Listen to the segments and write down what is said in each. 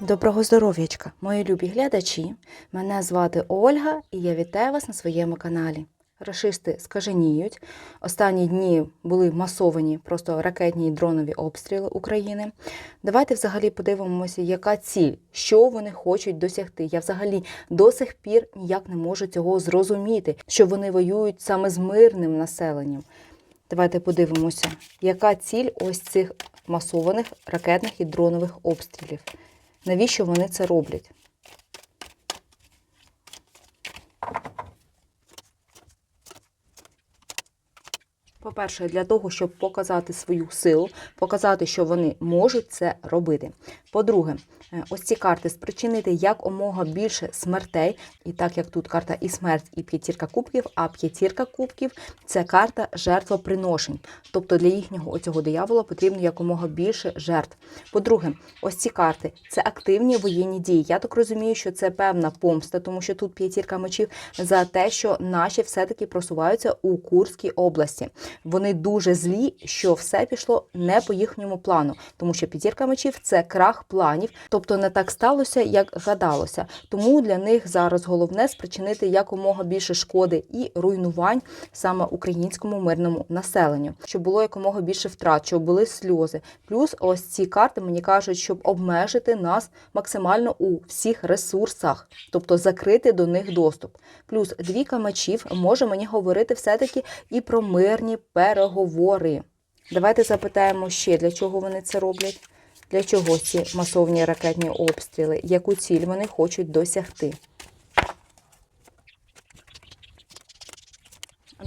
Доброго здоров'ячка, мої любі глядачі. Мене звати Ольга і я вітаю вас на своєму каналі. Рашисти скаженіють. Останні дні були масовані просто ракетні і дронові обстріли України. Давайте взагалі подивимося, яка ціль, що вони хочуть досягти. Я взагалі до сих пір ніяк не можу цього зрозуміти, що вони воюють саме з мирним населенням. Давайте подивимося, яка ціль ось цих масованих ракетних і дронових обстрілів. Навіщо вони це роблять? По-перше, для того, щоб показати свою силу, показати, що вони можуть це робити. По-друге, е, ось ці карти спричинити якомога більше смертей, і так як тут карта і смерть, і п'ятірка кубків, а п'ятірка кубків це карта жертвоприношень. Тобто для їхнього оцього диявола потрібно якомога більше жертв. По-друге, ось ці карти це активні воєнні дії. Я так розумію, що це певна помста, тому що тут п'ятірка мечів за те, що наші все-таки просуваються у Курській області. Вони дуже злі, що все пішло не по їхньому плану, тому що п'ятірка мечів це крах планів, тобто не так сталося, як гадалося. Тому для них зараз головне спричинити якомога більше шкоди і руйнувань саме українському мирному населенню, щоб було якомога більше втрат, щоб були сльози. Плюс ось ці карти мені кажуть, щоб обмежити нас максимально у всіх ресурсах, тобто закрити до них доступ. Плюс двійка мечів може мені говорити все-таки і про мирні переговори. Давайте запитаємо ще, для чого вони це роблять, для чого ці масовні ракетні обстріли, яку ціль вони хочуть досягти.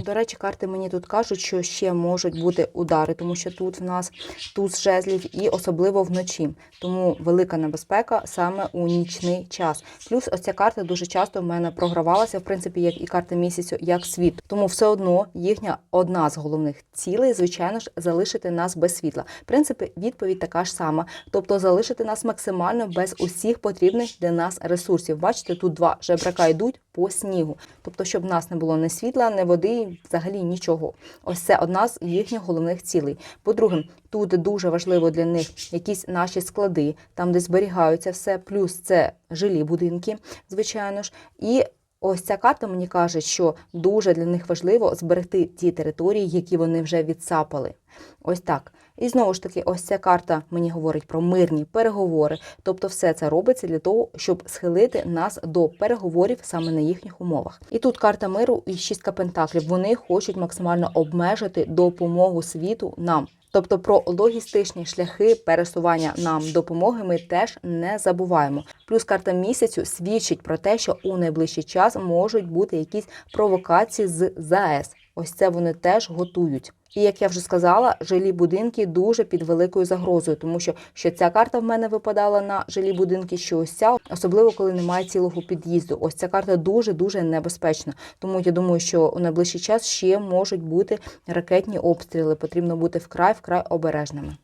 До речі, карти мені тут кажуть, що ще можуть бути удари, тому що тут в нас туз жезлів і особливо вночі. Тому велика небезпека саме у нічний час. Плюс ось ця карта дуже часто в мене програвалася, в принципі, як і карта місяцю, як світ. Тому все одно їхня одна з головних цілей, звичайно ж, залишити нас без світла. В принципі, відповідь така ж сама, тобто залишити нас максимально без усіх потрібних для нас ресурсів. Бачите, тут два жебрака йдуть по снігу, тобто, щоб в нас не було ні світла, ні води, взагалі нічого. Ось це одна з їхніх головних цілей. По-друге, тут дуже важливо для них якісь наші склади, там де зберігаються все, плюс це жилі будинки, звичайно ж. І ось ця карта мені каже, що дуже для них важливо зберегти ті території, які вони вже відсапали. Ось так. І знову ж таки, ось ця карта мені говорить про мирні переговори. Тобто, все це робиться для того, щоб схилити нас до переговорів саме на їхніх умовах. І тут карта миру і шістка пентаклів. Вони хочуть максимально обмежити допомогу світу нам. Тобто про логістичні шляхи пересування нам допомоги ми теж не забуваємо. Плюс карта місяцю свідчить про те, що у найближчий час можуть бути якісь провокації з ЗАЕС. Ось це вони теж готують. І як я вже сказала, жилі будинки дуже під великою загрозою, тому що, що ця карта в мене випадала на жилі будинки, що ось ця, особливо коли немає цілого під'їзду. Ось ця карта дуже дуже небезпечна. Тому я думаю, що у найближчий час ще можуть бути ракетні обстріли. Потрібно бути вкрай вкрай обережними.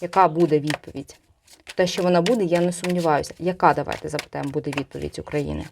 Яка буде відповідь? Те, що вона буде, я не сумніваюся. Яка давайте запитаємо, буде відповідь України?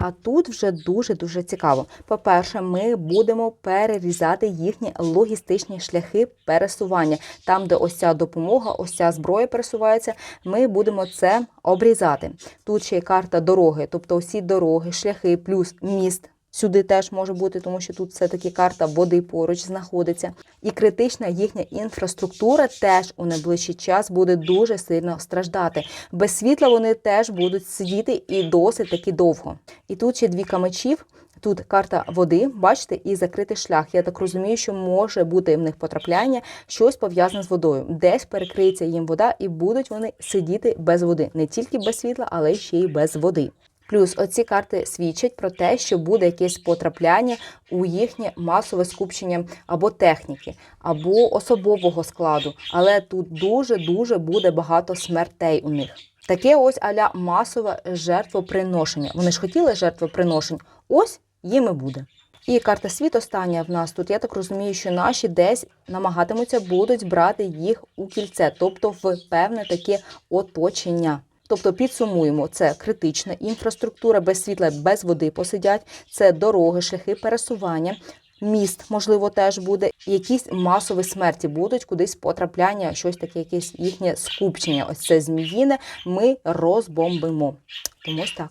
А тут вже дуже-дуже цікаво. По-перше, ми будемо перерізати їхні логістичні шляхи пересування. Там, де ось ця допомога, ось ця зброя пересувається, ми будемо це обрізати. Тут ще є карта дороги, тобто усі дороги, шляхи, плюс міст. Сюди теж може бути, тому що тут все-таки карта води поруч знаходиться. І критична їхня інфраструктура теж у найближчий час буде дуже сильно страждати. Без світла вони теж будуть сидіти і досить таки довго. І тут ще дві мечів. Тут карта води, бачите, і закритий шлях. Я так розумію, що може бути в них потрапляння, щось пов'язане з водою. Десь перекриється їм вода, і будуть вони сидіти без води, не тільки без світла, але ще й без води. Плюс оці карти свідчать про те, що буде якесь потрапляння у їхнє масове скупчення або техніки, або особового складу. Але тут дуже-дуже буде багато смертей у них. Таке ось аля масове жертвоприношення. Вони ж хотіли жертвоприношень. Ось їм і буде. І карта світ остання в нас тут. Я так розумію, що наші десь намагатимуться будуть брати їх у кільце, тобто в певне таке оточення. Тобто підсумуємо, це критична інфраструктура без світла, без води посидять, це дороги, шляхи пересування. Міст, можливо, теж буде, якісь масові смерті будуть, кудись потрапляння, щось таке, якесь їхнє скупчення. Ось це зміїне ми розбомбимо. Тому ось так.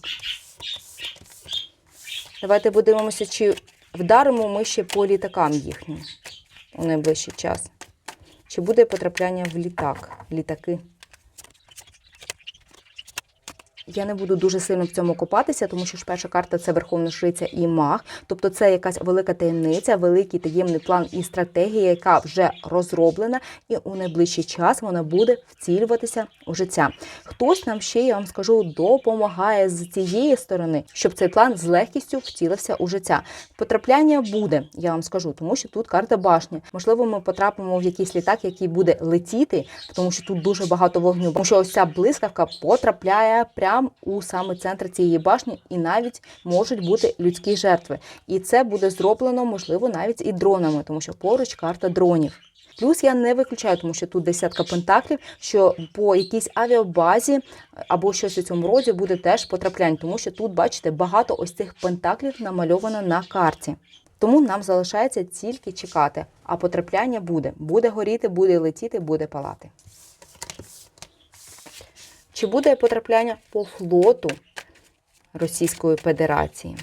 Давайте подивимося, чи вдаримо ми ще по літакам їхнім у найближчий час. Чи буде потрапляння в літак, літаки? Я не буду дуже сильно в цьому копатися, тому що ж перша карта це Верховна Жриця і маг. Тобто це якась велика таємниця, великий таємний план і стратегія, яка вже розроблена, і у найближчий час вона буде втілюватися у життя. Хтось нам ще, я вам скажу, допомагає з цієї сторони, щоб цей план з легкістю втілився у життя. Потрапляння буде, я вам скажу, тому що тут карта башні. Можливо, ми потрапимо в якийсь літак, який буде летіти, тому що тут дуже багато вогню. Тому що ось ця блискавка потрапляє прямо у саме центр цієї башні, і навіть можуть бути людські жертви. І це буде зроблено, можливо, навіть і дронами, тому що поруч карта дронів. Плюс я не виключаю, тому що тут десятка пентаклів, що по якійсь авіабазі або щось у цьому роді буде теж потраплянь, тому що тут, бачите, багато ось цих пентаклів намальовано на карті. Тому нам залишається тільки чекати, а потрапляння буде. Буде горіти, буде летіти, буде палати. Чи буде потрапляння по флоту Російської Федерації?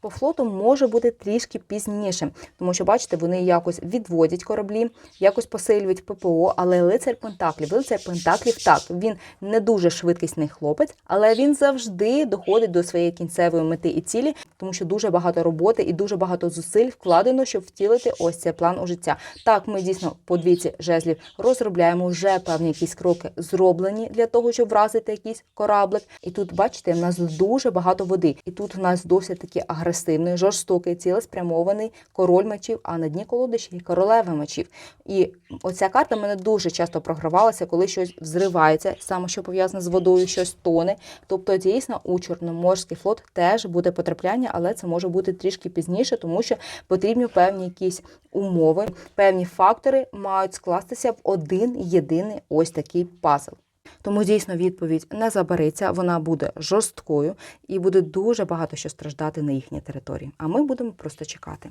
По флоту може бути трішки пізніше, тому що, бачите, вони якось відводять кораблі, якось посилюють ППО, але лицар Пентаклів, лицар Пентаклів, так, він не дуже швидкісний хлопець, але він завжди доходить до своєї кінцевої мети і цілі, тому що дуже багато роботи і дуже багато зусиль вкладено, щоб втілити ось цей план у життя. Так, ми дійсно по двійці жезлів розробляємо вже певні якісь кроки зроблені для того, щоб вразити якийсь кораблик. І тут, бачите, в нас дуже багато води, і тут в нас досить таки агресивний, жорстокий, цілеспрямований король мечів, а на дні колоди ще й королева мечів. І оця карта мене дуже часто програвалася, коли щось взривається, саме що пов'язане з водою, щось тоне. Тобто, дійсно, у Чорноморський флот теж буде потрапляння, але це може бути трішки пізніше, тому що потрібні певні якісь умови, певні фактори мають скластися в один єдиний ось такий пазл. Тому дійсно відповідь не забариться, вона буде жорсткою і буде дуже багато що страждати на їхній території. А ми будемо просто чекати.